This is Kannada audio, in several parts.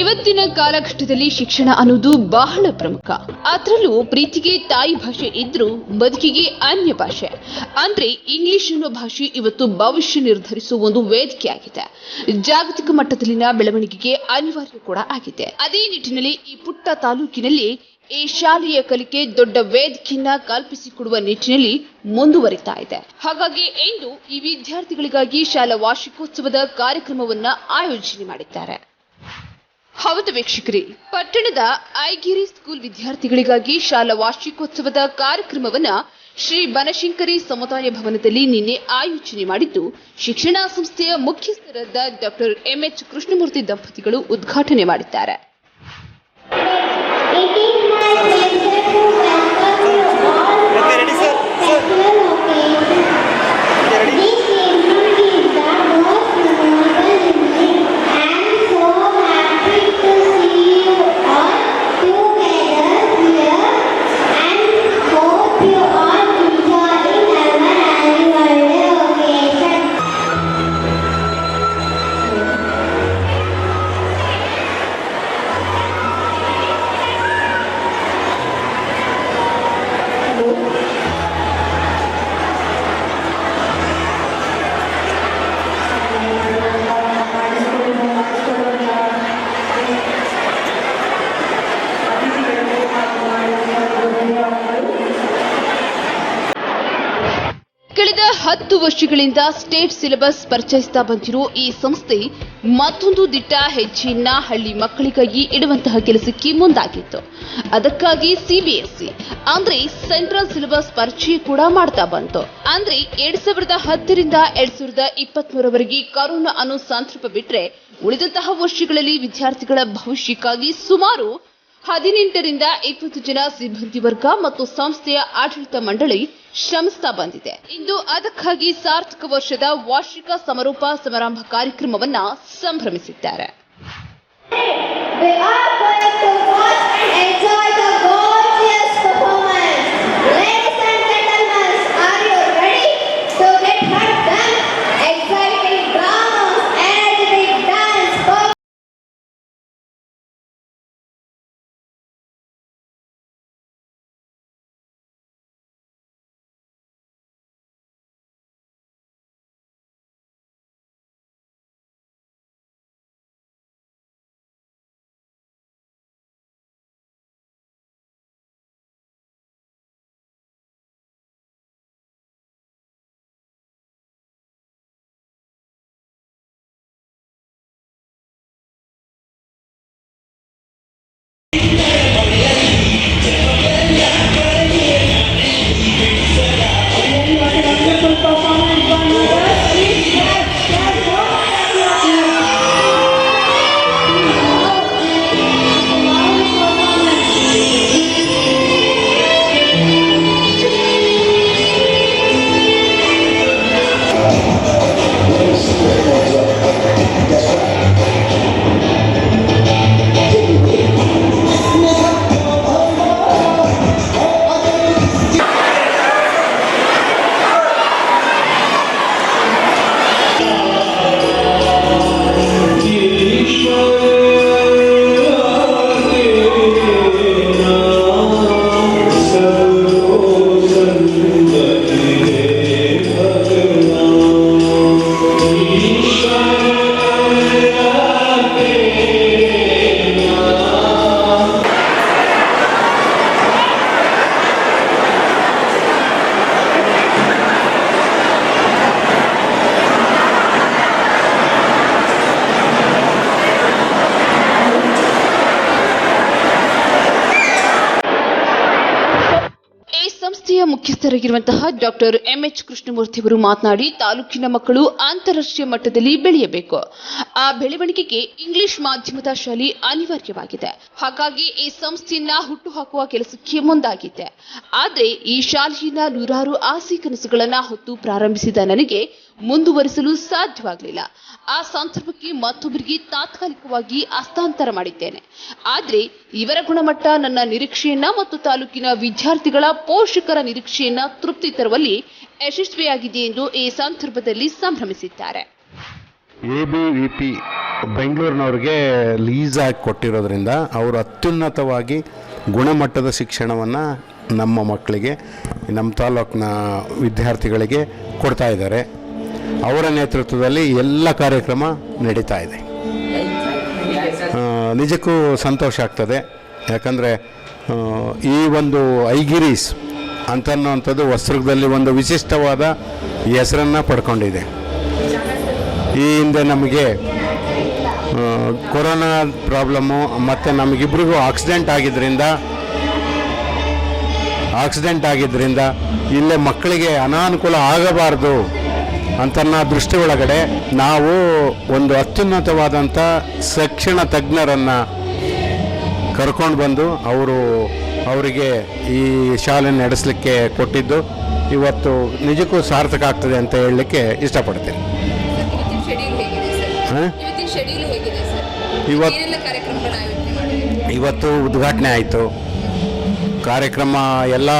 ಇವತ್ತಿನ ಕಾಲಘಟ್ಟದಲ್ಲಿ ಶಿಕ್ಷಣ ಅನ್ನೋದು ಬಹಳ ಪ್ರಮುಖ. ಅದರಲ್ಲೂ ಪ್ರೀತಿಗೆ ತಾಯಿ ಭಾಷೆ ಇದ್ರೂ ಬದುಕಿಗೆ ಅನ್ಯ ಭಾಷೆ. ಅಂದ್ರೆ ಇಂಗ್ಲಿಷ್ ಅನ್ನೋ ಭಾಷೆ ಇವತ್ತು ಭವಿಷ್ಯ ನಿರ್ಧರಿಸುವ ಒಂದು ವೇದಿಕೆ ಆಗಿದೆ. ಜಾಗತಿಕ ಮಟ್ಟದಲ್ಲಿನ ಬೆಳವಣಿಗೆಗೆ ಅನಿವಾರ್ಯ ಕೂಡ ಆಗಿದೆ. ಅದೇ ನಿಟ್ಟಿನಲ್ಲಿ ಈ ಪುಟ್ಟ ತಾಲೂಕಿನಲ್ಲಿ ಈ ಶಾಲೆಯ ಕಲಿಕೆ ದೊಡ್ಡ ವೇದಿಕೆಯನ್ನ ಕಲ್ಪಿಸಿಕೊಡುವ ನಿಟ್ಟಿನಲ್ಲಿ ಮುಂದುವರಿತಾ ಇದೆ. ಹಾಗಾಗಿ ಇಂದು ಈ ವಿದ್ಯಾರ್ಥಿಗಳಿಗಾಗಿ ಶಾಲಾ ವಾರ್ಷಿಕೋತ್ಸವದ ಕಾರ್ಯಕ್ರಮವನ್ನ ಆಯೋಜನೆ ಮಾಡಿದ್ದಾರೆ. ಹೌದು ವೀಕ್ಷಕರಿ. ಪಟ್ಟಣದ ಐಗಿರಿ ಸ್ಕೂಲ್ ವಿದ್ಯಾರ್ಥಿಗಳಿಗಾಗಿ ಶಾಲಾ ವಾರ್ಷಿಕೋತ್ಸವದ ಕಾರ್ಯಕ್ರಮವನ್ನ ಶ್ರೀ ಬನಶಂಕರಿ ಸಮುದಾಯ ಭವನದಲ್ಲಿ ನಿನ್ನೆ ಆಯೋಜನೆ ಮಾಡಿದ್ದು ಶಿಕ್ಷಣ ಸಂಸ್ಥೆಯ ಮುಖ್ಯಸ್ಥರಾದ ಡಾಕ್ಟರ್ ಎಂಎಚ್ ಕೃಷ್ಣಮೂರ್ತಿ ದಂಪತಿಗಳು ಉದ್ಘಾಟನೆ ಮಾಡಿದ್ದಾರೆ. ವರ್ಷಗಳಿಂದ ಸ್ಟೇಟ್ ಸಿಲೆಬಸ್ ಪರಿಚಯಿಸ್ತಾ ಬಂದಿರೋ ಈ ಸಂಸ್ಥೆ ಮತ್ತೊಂದು ದಿಟ್ಟ ಹೆಜ್ಜೆಯನ್ನ ಹಳ್ಳಿ ಮಕ್ಕಳಿಗಾಗಿ ಇಡುವಂತಹ ಕೆಲಸಕ್ಕೆ ಮುಂದಾಗಿತ್ತು. ಅದಕ್ಕಾಗಿ ಸಿಬಿಎಸ್ಇ ಅಂದ್ರೆ ಸೆಂಟ್ರಲ್ ಸಿಲೆಬಸ್ ಪರಿಚಯ ಕೂಡ ಮಾಡ್ತಾ ಬಂತು. ಅಂದ್ರೆ ಎರಡ್ ಸಾವಿರದ ಹತ್ತರಿಂದ ಎರಡ್ ಸಾವಿರದ ಇಪ್ಪತ್ಮೂರವರೆಗೆ ಕರೋನಾ ಅನ್ನೋ ಬಿಟ್ರೆ ಉಳಿದಂತಹ ವರ್ಷಗಳಲ್ಲಿ ವಿದ್ಯಾರ್ಥಿಗಳ ಭವಿಷ್ಯಕ್ಕಾಗಿ ಸುಮಾರು ಹದಿನೆಂಟರಿಂದ ಇಪ್ಪತ್ತು ಜನ ಸಿಬ್ಬಂದಿ ವರ್ಗ ಮತ್ತು ಸಂಸ್ಥೆಯ ಆಡಳಿತ ಮಂಡಳಿ ಶ್ರಮಿಸ್ತಾ ಬಂದಿದೆ. ಇಂದು ಅದಕ್ಕಾಗಿ ಸಾರ್ಥಕ ವರ್ಷದ ವಾರ್ಷಿಕ ಸಮಾರೋಪ ಸಮಾರಂಭ ಕಾರ್ಯಕ್ರಮವನ್ನ ಸಂಭ್ರಮಿಸಿದ್ದಾರೆ. ಈ ಸಂಸ್ಥೆಯ ಮುಖ್ಯಸ್ಥರಾಗಿರುವಂತಹ ಡಾಕ್ಟರ್ ಎಂಎಚ್ ಕೃಷ್ಣಮೂರ್ತಿ ಅವರು ಮಾತನಾಡಿ, ತಾಲೂಕಿನ ಮಕ್ಕಳು ಅಂತಾರಾಷ್ಟ್ರೀಯ ಮಟ್ಟದಲ್ಲಿ ಬೆಳೆಯಬೇಕು. ಆ ಬೆಳವಣಿಗೆಗೆ ಇಂಗ್ಲಿಷ್ ಮಾಧ್ಯಮದ ಶಾಲೆ ಅನಿವಾರ್ಯವಾಗಿದೆ. ಹಾಗಾಗಿ ಈ ಸಂಸ್ಥೆಯನ್ನ ಹುಟ್ಟುಹಾಕುವ ಕೆಲಸಕ್ಕೆ ಮುಂದಾಗಿದೆ. ಆದರೆ ಈ ಶಾಲೆಯಿಂದ ನೂರಾರು ಆಸೆ ಕನಸುಗಳನ್ನ ಹೊತ್ತು ಪ್ರಾರಂಭಿಸಿದ ನನಗೆ ಮುಂದುವರಿಸಲು ಸಾಧ್ಯವಾಗಲಿಲ್ಲ. ಆ ಸಂದರ್ಭಕ್ಕೆ ಮತ್ತೊಬ್ಬರಿಗೆ ತಾತ್ಕಾಲಿಕವಾಗಿ ಹಸ್ತಾಂತರ ಮಾಡಿದ್ದೇನೆ. ಆದರೆ ಇವರ ಗುಣಮಟ್ಟ, ನನ್ನ ನಿರೀಕ್ಷೆಯನ್ನ ಮತ್ತು ತಾಲೂಕಿನ ವಿದ್ಯಾರ್ಥಿಗಳ ಪೋಷಕರ ನಿರೀಕ್ಷೆಯನ್ನ ತೃಪ್ತಿ ತರುವಲ್ಲಿ ಯಶಸ್ವಿಯಾಗಿದೆ ಎಂದು ಈ ಸಂದರ್ಭದಲ್ಲಿ ಸಂಭ್ರಮಿಸಿದ್ದಾರೆ. ಎಬಿವಿಪಿ ಬೆಂಗಳೂರಿನವ್ರಿಗೆ ಲೀಸ್ ಆಗಿ ಕೊಟ್ಟಿರೋದ್ರಿಂದ ಅವರು ಅತ್ಯುನ್ನತವಾಗಿ ಗುಣಮಟ್ಟದ ಶಿಕ್ಷಣವನ್ನು ನಮ್ಮ ಮಕ್ಕಳಿಗೆ, ನಮ್ಮ ತಾಲೂಕಿನ ವಿದ್ಯಾರ್ಥಿಗಳಿಗೆ ಕೊಡ್ತಾ ಇದ್ದಾರೆ. ಅವರ ನೇತೃತ್ವದಲ್ಲಿ ಎಲ್ಲ ಕಾರ್ಯಕ್ರಮ ನಡೀತಾ ಇದೆ. ನಿಜಕ್ಕೂ ಸಂತೋಷ ಆಗ್ತದೆ. ಯಾಕಂದರೆ ಈ ಒಂದು ಐಗಿರೀಸ್ ಅಂತನ್ನುವಂಥದ್ದು ವಸ್ತ್ರದಲ್ಲಿ ಒಂದು ವಿಶಿಷ್ಟವಾದ ಹೆಸರನ್ನು ಪಡ್ಕೊಂಡಿದೆ. ಈ ಹಿಂದೆ ನಮಗೆ ಕೊರೋನಾ ಪ್ರಾಬ್ಲಮ್ಮು ಮತ್ತು ನಮಗಿಬ್ರಿಗೂ ಆಕ್ಸಿಡೆಂಟ್ ಆಗಿದ್ದರಿಂದ ಆಕ್ಸಿಡೆಂಟ್ ಆಗಿದ್ದರಿಂದ ಇಲ್ಲೇ ಮಕ್ಕಳಿಗೆ ಅನಾನುಕೂಲ ಆಗಬಾರ್ದು ಅಂತನ್ನ ದೃಷ್ಟಿ ಒಳಗಡೆ ನಾವು ಒಂದು ಅತ್ಯುನ್ನತವಾದಂಥ ಶಿಕ್ಷಣ ತಜ್ಞರನ್ನು ಕರ್ಕೊಂಡು ಬಂದು ಅವರು ಅವರಿಗೆ ಈ ಶಾಲೆ ನಡೆಸಲಿಕ್ಕೆ ಕೊಟ್ಟಿದ್ದು. ಇವತ್ತು ನಿಜಕ್ಕೂ ಸಾರ್ಥಕ ಆಗ್ತದೆ ಅಂತ ಹೇಳಲಿಕ್ಕೆ ಇಷ್ಟಪಡ್ತೇನೆ. ಇವತ್ತು- ಇವತ್ತು ಉದ್ಘಾಟನೆ ಆಯಿತು. ಕಾರ್ಯಕ್ರಮ ಎಲ್ಲ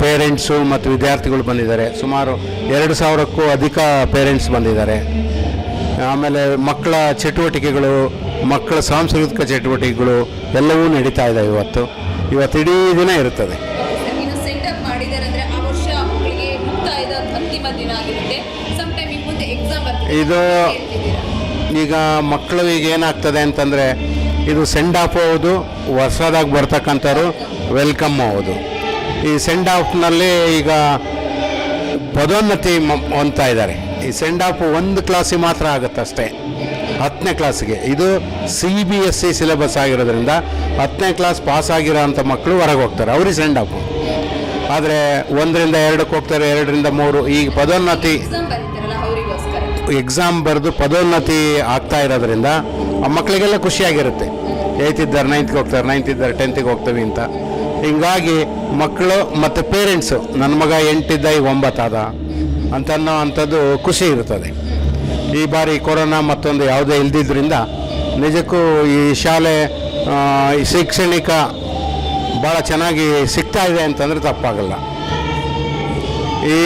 ಪೇರೆಂಟ್ಸು ಮತ್ತು ವಿದ್ಯಾರ್ಥಿಗಳು ಬಂದಿದ್ದಾರೆ. ಸುಮಾರು ಎರಡು ಸಾವಿರಕ್ಕೂ ಅಧಿಕ ಪೇರೆಂಟ್ಸ್ ಬಂದಿದ್ದಾರೆ. ಆಮೇಲೆ ಮಕ್ಕಳ ಚಟುವಟಿಕೆಗಳು ಮಕ್ಕಳ ಸಾಂಸ್ಕೃತಿಕ ಚಟುವಟಿಕೆಗಳು ಎಲ್ಲವೂ ನಡೀತಾ ಇದೆ ಇವತ್ತು. ಇವತ್ತು ಇಡೀ ದಿನ ಇರುತ್ತದೆ. ಇದು- ಈಗ ಮಕ್ಕಳು ಈಗ ಏನಾಗ್ತದೆ ಅಂತಂದರೆ ಇದು ಸೆಂಡ್ ಆಫ್ ಹೌದು ಹೊಸದಾಗಿ ಬರ್ತಕ್ಕಂಥವ್ರು ವೆಲ್ಕಮ್ ಹೌದು. ಈ ಸೆಂಡ್ ಆಫ್ನಲ್ಲಿ ಈಗ ಪದೋನ್ನತಿ ಹೊಂದ್ತಾ ಇದ್ದಾರೆ. ಈ ಸೆಂಡ್ ಆಫ್ ಒಂದು ಕ್ಲಾಸಿಗೆ ಮಾತ್ರ ಆಗುತ್ತಷ್ಟೇ ಹತ್ತನೇ ಕ್ಲಾಸಿಗೆ ಇದು C B S C syllabus ಆಗಿರೋದ್ರಿಂದ ಹತ್ತನೇ ಕ್ಲಾಸ್ ಪಾಸ್ ಆಗಿರೋ ಅಂಥ ಮಕ್ಕಳು ಹೊರಗೆ ಹೋಗ್ತಾರೆ. ಅವ್ರಿಗೆ ಸೆಂಡ್ ಆಫ್ ಆದರೆ ಒಂದರಿಂದ ಎರಡಕ್ಕೆ ಹೋಗ್ತಾರೆ ಎರಡರಿಂದ ಮೂರು. ಈ ಪದೋನ್ನತಿ ಎಕ್ಸಾಮ್ ಬರೆದು ಪದೋನ್ನತಿ ಆಗ್ತಾ ಇರೋದ್ರಿಂದ ಆ ಮಕ್ಕಳಿಗೆಲ್ಲ ಖುಷಿಯಾಗಿರುತ್ತೆ. ಏಯ್ತಿದ್ದಾರೆ ನೈನ್ತ್ಗೆ ಹೋಗ್ತಾರೆ ನೈನ್ತ್ ಇದ್ದಾರೆ ಟೆಂತಿಗೆ ಹೋಗ್ತೀವಿ ಅಂತ. ಹಿಂಗಾಗಿ ಮಕ್ಕಳು ಮತ್ತು ಪೇರೆಂಟ್ಸು ನನ್ನ ಮಗ ಎಂಟಿದ್ದ ಈಗ ಒಂಬತ್ತಾದ. ಅಂತ ಅನ್ನೋ ಅಂಥದ್ದು ಖುಷಿ ಇರುತ್ತದೆ. ಈ ಬಾರಿ ಕೊರೋನಾ ಮತ್ತೊಂದು ಯಾವುದೇ ಇಲ್ದಿದ್ದರಿಂದ ನಿಜಕ್ಕೂ ಈ ಶಾಲೆ ಈ ಶೈಕ್ಷಣಿಕ ಭಾಳ ಚೆನ್ನಾಗಿ ಸಿಗ್ತಾ ಇದೆ ಅಂತಂದರೆ ತಪ್ಪಾಗಲ್ಲ. ಈ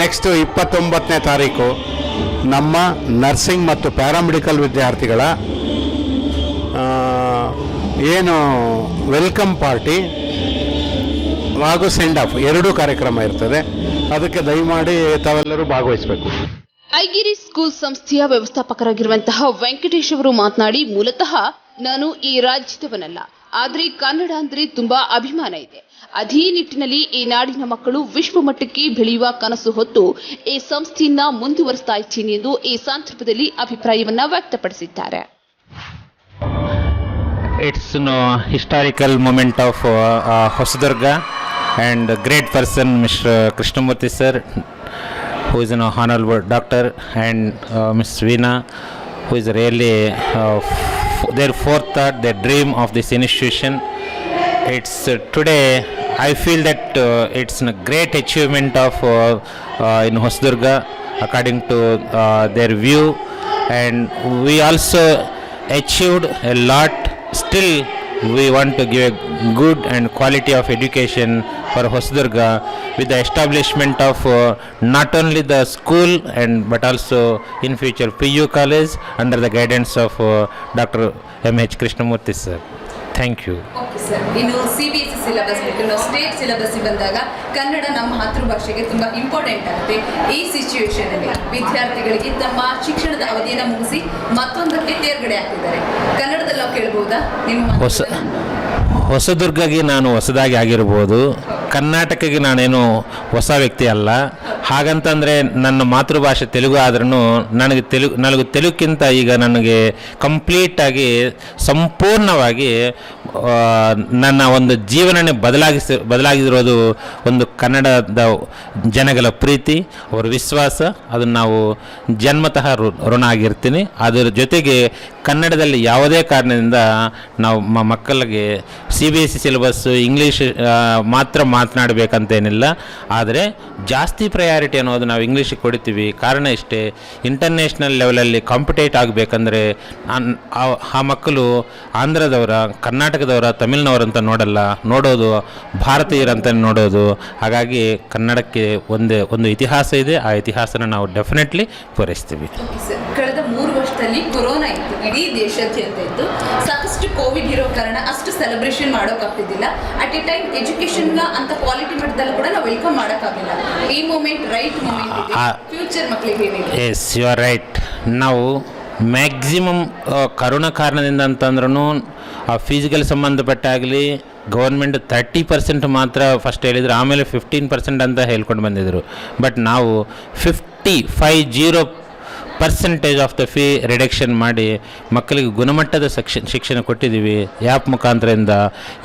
ನೆಕ್ಸ್ಟು ಇಪ್ಪತ್ತೊಂಬತ್ತನೇ ತಾರೀಕು ನಮ್ಮ ನರ್ಸಿಂಗ್ ಮತ್ತು ಪ್ಯಾರಾಮೆಡಿಕಲ್ ವಿದ್ಯಾರ್ಥಿಗಳ ಏನು ವೆಲ್ಕಮ್ ಪಾರ್ಟಿ ಹಾಗೂ ಸೆಂಡ್ ಆಫ್ ಎರಡೂ ಕಾರ್ಯಕ್ರಮ ಇರ್ತದೆ. ಅದಕ್ಕೆ ದಯಮಾಡಿ ತಾವೆಲ್ಲರೂ ಭಾಗವಹಿಸಬೇಕು. ಐಗಿರಿ ಸ್ಕೂಲ್ ಸಂಸ್ಥೆಯ ವ್ಯವಸ್ಥಾಪಕರಾಗಿರುವಂತಹ ವೆಂಕಟೇಶ್ ಅವರು ಮಾತನಾಡಿ ಮೂಲತಃ ನಾನು ಈ ರಾಜ್ಯದವನಲ್ಲ. ಆದ್ರೆ ಕನ್ನಡ ಅಂದ್ರೆ ತುಂಬಾ ಅಭಿಮಾನ ಇದೆ. ಅದೇ ನಿಟ್ಟಿನಲ್ಲಿ ಈ ನಾಡಿನ ಮಕ್ಕಳು ವಿಶ್ವ ಮಟ್ಟಕ್ಕೆ ಬೆಳೆಯುವ ಕನಸು ಹೊತ್ತು ಈ ಸಂಸ್ಥೆಯನ್ನ ಮುಂದುವರಿಸ್ತಾ ಇದ್ದೀನಿ ಎಂದು ಈ ಸಂದರ್ಭದಲ್ಲಿ ಅಭಿಪ್ರಾಯವನ್ನ ವ್ಯಕ್ತಪಡಿಸಿದ್ದಾರೆ. It's historical moment of moment and a great person Mr. Krishnamurti sir who is an honorable doctor and uh, Ms. Veena who is really uh, their forethought their dream of this institution it's uh, today I feel that uh, it's a great achievement of uh, uh, in Hosdurga according to uh, their view and we also achieved a lot still we want to give a good and quality of education for Hosdurga with the establishment of uh, not only the school and but also in future PU college under the guidance of uh, Dr. M.H. Krishnamurti sir. Thank you. Okay sir ಇನ್ನು C B S C syllabus ಬಿಟ್ಟು ನಾವು ಸ್ಟೇಟ್ ಸಿಲೆಬಸ್ ಬಂದಾಗ ಕನ್ನಡ ನಮ್ಮ ಮಾತೃಭಾಷೆಗೆ ತುಂಬಾ ಇಂಪಾರ್ಟೆಂಟ್ ಆಗುತ್ತೆ ಈ ಸಿಚುವೇಶನಲ್ಲಿ ವಿದ್ಯಾರ್ಥಿಗಳಿಗೆ ತಮ್ಮ ಶಿಕ್ಷಣದ ಅವಧಿಯನ್ನು ಮುಗಿಸಿ ಮತ್ತೊಂದಕ್ಕೆ ತೇರ್ಗಡೆ ಆಗ್ತಿದ್ದಾರೆ ಕನ್ನಡದಲ್ಲಿ ನಾವು ಕೇಳ್ಬೋದಾ ನಿಮ್ಮ ಹೊಸ ಹೊಸದುರ್ಗಗೆ ನಾನು ಹೊಸದಾಗಿ ಆಗಿರ್ಬೋದು ಕರ್ನಾಟಕಕ್ಕೆ ನಾನೇನು ಹೊಸ ವ್ಯಕ್ತಿ ಅಲ್ಲ. ಹಾಗಂತಂದರೆ ನನ್ನ ಮಾತೃಭಾಷೆ ತೆಲುಗು ಆದ್ರೂ ನನಗೆ ತೆಲುಗು, ನನಗೆ ತೆಲುಗಿಂತ ಈಗ ನನಗೆ ಕಂಪ್ಲೀಟಾಗಿ ಸಂಪೂರ್ಣವಾಗಿ ನನ್ನ ಒಂದು ಜೀವನನೇ ಬದಲಾಗಿಸಿ ಬದಲಾಗಿರೋದು ಒಂದು ಕನ್ನಡದ ಜನಗಳ ಪ್ರೀತಿ, ಅವರ ವಿಶ್ವಾಸ, ಅದನ್ನು ನಾವು ಜನ್ಮತಃ ಋಣ ಆಗಿರ್ತೀನಿ ಅದರ ಜೊತೆಗೆ ಕನ್ನಡದಲ್ಲಿ ಯಾವುದೇ ಕಾರಣದಿಂದ ನಾವು ಮಕ್ಕಳಿಗೆ C B S C syllabus, English ಮಾತ್ರ ಮಾತ್ರ ಮಾತನಾಡಬೇಕಂತೇನಿಲ್ಲ. ಆದರೆ ಜಾಸ್ತಿ ಪ್ರಯಾರಿಟಿ ಅನ್ನೋದು ನಾವು ಇಂಗ್ಲೀಷಿಗೆ ಕೊಡ್ತೀವಿ. ಕಾರಣ ಇಷ್ಟೇ ಇಂಟರ್ನ್ಯಾಷನಲ್ ಲೆವೆಲಲ್ಲಿ ಕಾಂಪಿಟೇಟ್ ಆಗಬೇಕಂದ್ರೆ ಆ ಮಕ್ಕಳು ಆಂಧ್ರದವರ, ಕರ್ನಾಟಕದವರ, ತಮಿಳ್ನವರಂತ ನೋಡಲ್ಲ. ನೋಡೋದು ಭಾರತೀಯರಂತ ನೋಡೋದು. ಹಾಗಾಗಿ ಕನ್ನಡಕ್ಕೆ ಒಂದೇ, ಒಂದು ಇತಿಹಾಸ ಇದೆ. ಆ ಇತಿಹಾಸನ ನಾವು ಡೆಫಿನೆಟ್ಲಿ ಪೂರೈಸ್ತೀವಿ. ಅಲ್ಲಿ ಕೊರೋನಾ ಇತ್ತು. ಇಡೀ ದೇಶಾದ್ಯಂತ ಇತ್ತು. ಸಾಕಷ್ಟು ಕೋವಿಡ್ ಇರೋ ಕಾರಣ ಅಷ್ಟು ಸೆಲೆಬ್ರೇಷನ್ ಮಾಡೋಕ್ಕಾಗ್ತಿದ್ದಿಲ್ಲ ಅಟ್ ಎ ಟೈಮ್ ಎಜುಕೇಶನ್ ಅಂತ ಕ್ವಾಲಿಟಿ ಮಟ್ಟದಲ್ಲಿ ಕೂಡ ನಾವು ವೆಲ್ಕಮ್ ಮಾಡೋಕ್ಕಾಗಿಲ್ಲ. ಈ ಮೂಮೆಂಟ್ ರೈಟ್ ಮೂಮೆಂಟ್ ಫ್ಯೂಚರ್ ಮಕ್ಕಳಿಗೆ ಎಸ್ ಯು ಆರ್ ರೈಟ್ ನಾವು ಮ್ಯಾಕ್ಸಿಮಮ್ ಕರೋನಾ ಕಾರಣದಿಂದ ಅಂತಂದ್ರೂ ಆ ಫಿಸಿಕಲ್ ಸಂಬಂಧಪಟ್ಟಾಗಲಿ ಗೌರ್ಮೆಂಟ್ ತರ್ಟಿ ಪರ್ಸೆಂಟ್ ಮಾತ್ರ ಫಸ್ಟ್ ಹೇಳಿದ್ರು ಆಮೇಲೆ ಫಿಫ್ಟೀನ್ ಪರ್ಸೆಂಟ್ ಅಂತ ಹೇಳ್ಕೊಂಡು ಬಂದಿದ್ದರು ಬಟ್ ನಾವು fifty five zero percentage of the fee reduction ಮಾಡಿ ಮಕ್ಕಳಿಗೆ ಗುಣಮಟ್ಟದ ಶಿಕ್ಷಣ ಶಿಕ್ಷಣ ಕೊಟ್ಟಿದ್ದೀವಿ. ಆ್ಯಪ್ ಮುಖಾಂತರದಿಂದ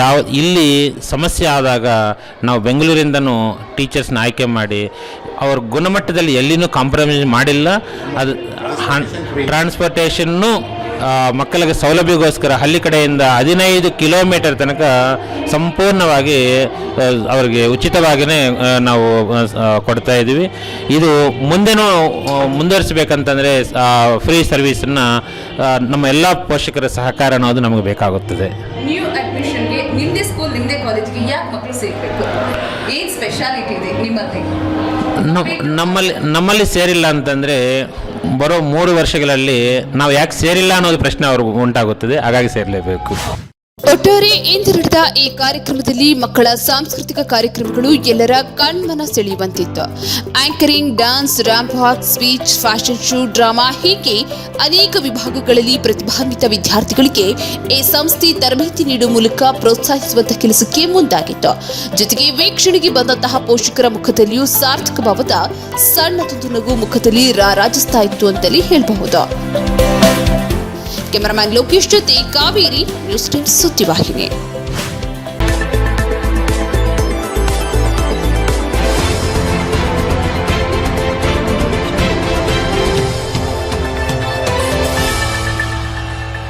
ಯಾವ, ಇಲ್ಲಿ ಸಮಸ್ಯೆ ಆದಾಗ ನಾವು ಬೆಂಗಳೂರಿಂದನೂ ಟೀಚರ್ಸ್ನ ಆಯ್ಕೆ ಮಾಡಿ, ಅವ್ರ ಗುಣಮಟ್ಟದಲ್ಲಿ ಎಲ್ಲಿನೂ ಕಾಂಪ್ರಮೈಸ್ ಮಾಡಿಲ್ಲ. ಅದು ಟ್ರಾನ್ಸ್ಪೋರ್ಟೇಷನ್ನು ಮಕ್ಕಳಿಗೆ ಸೌಲಭ್ಯಗೋಸ್ಕರ ಹಳ್ಳಿ ಕಡೆಯಿಂದ ಹದಿನೈದು ಕಿಲೋಮೀಟರ್ ತನಕ ಸಂಪೂರ್ಣವಾಗಿ ಅವರಿಗೆ ಉಚಿತವಾಗಿಯೇ ನಾವು ಕೊಡ್ತಾ ಇದ್ದೀವಿ. ಇದು ಮುಂದೆನೂ ಮುಂದುವರಿಸಬೇಕಂತಂದರೆ ಫ್ರೀ ಸರ್ವಿಸನ್ನು ನಮ್ಮ ಎಲ್ಲ ಪೋಷಕರ ಸಹಕಾರ ಅನ್ನೋದು ನಮಗೆ ಬೇಕಾಗುತ್ತದೆ. ನ್ಯೂ ಅಡ್ಮಿಷನ್ಗೆ ನಿಮ್ಮದೇ ಸ್ಕೂಲ್ ನಿಮ್ಮದೇ ಕಾಲೇಜ್ಗೆ ಯಾಕೆ ಮಕ್ಕಳು ಸೇರಬೇಕು? ಏನು ಸ್ಪೆಷಾಲಿಟಿ ಇದೆ ನಿಮ್ಮಲ್ಲಿ? ನಮ್ಮಲ್ಲಿ ನಮ್ಮಲ್ಲಿ ಸೇರಿಲ್ಲ ಅಂತಂದರೆ ಬರೋ ಮೂರು ವರ್ಷಗಳಲ್ಲಿ ನಾವು ಯಾಕೆ ಸೇರಿಲ್ಲ ಅನ್ನೋದು ಪ್ರಶ್ನೆ ಅವ್ರಿಗೆ ಉಂಟಾಗುತ್ತದೆ. ಹಾಗಾಗಿ ಸೇರಲೇಬೇಕು. ಒಟ್ಟಾರೆ ಇಂದು ನಡೆದ ಈ ಕಾರ್ಯಕ್ರಮದಲ್ಲಿ ಮಕ್ಕಳ ಸಾಂಸ್ಕೃತಿಕ ಕಾರ್ಯಕ್ರಮಗಳು ಎಲ್ಲರ ಕಣ್ಮನ ಸೆಳೆಯುವಂತಿತ್ತು. Anchoring, dance ramp walk speech, fashion show, drama ಹೀಗೆ ಅನೇಕ ವಿಭಾಗಗಳಲ್ಲಿ ಪ್ರತಿಭಾನ್ವಿತ ವಿದ್ಯಾರ್ಥಿಗಳಿಗೆ ಈ ಸಂಸ್ಥೆ ತರಬೇತಿ ನೀಡುವ ಮೂಲಕ ಪ್ರೋತ್ಸಾಹಿಸುವಂತಹ ಕೆಲಸಕ್ಕೆ ಮುಂದಾಗಿತ್ತು. ಜೊತೆಗೆ ವೀಕ್ಷಣೆಗೆ ಬಂದಂತಹ ಪೋಷಕರ ಮುಖದಲ್ಲಿಯೂ ಸಾರ್ಥಕ ಭಾವದ ಸಣ್ಣದೊಂದು ನಗು ಮುಖದಲ್ಲಿ ರಾರಾಜಿಸ್ತಾ ಇತ್ತು ಅಂತಲೇ ಹೇಳಬಹುದು. ಕ್ಯಾಮರಾಮ್ಯಾನ್ ಲೋಕೇಶ್ ಜೊತೆ ಕಾವೇರಿ ನ್ಯೂಸ್ ಟೈಮ್ಸ್ ಸುದ್ದಿವಾಹಿನಿ.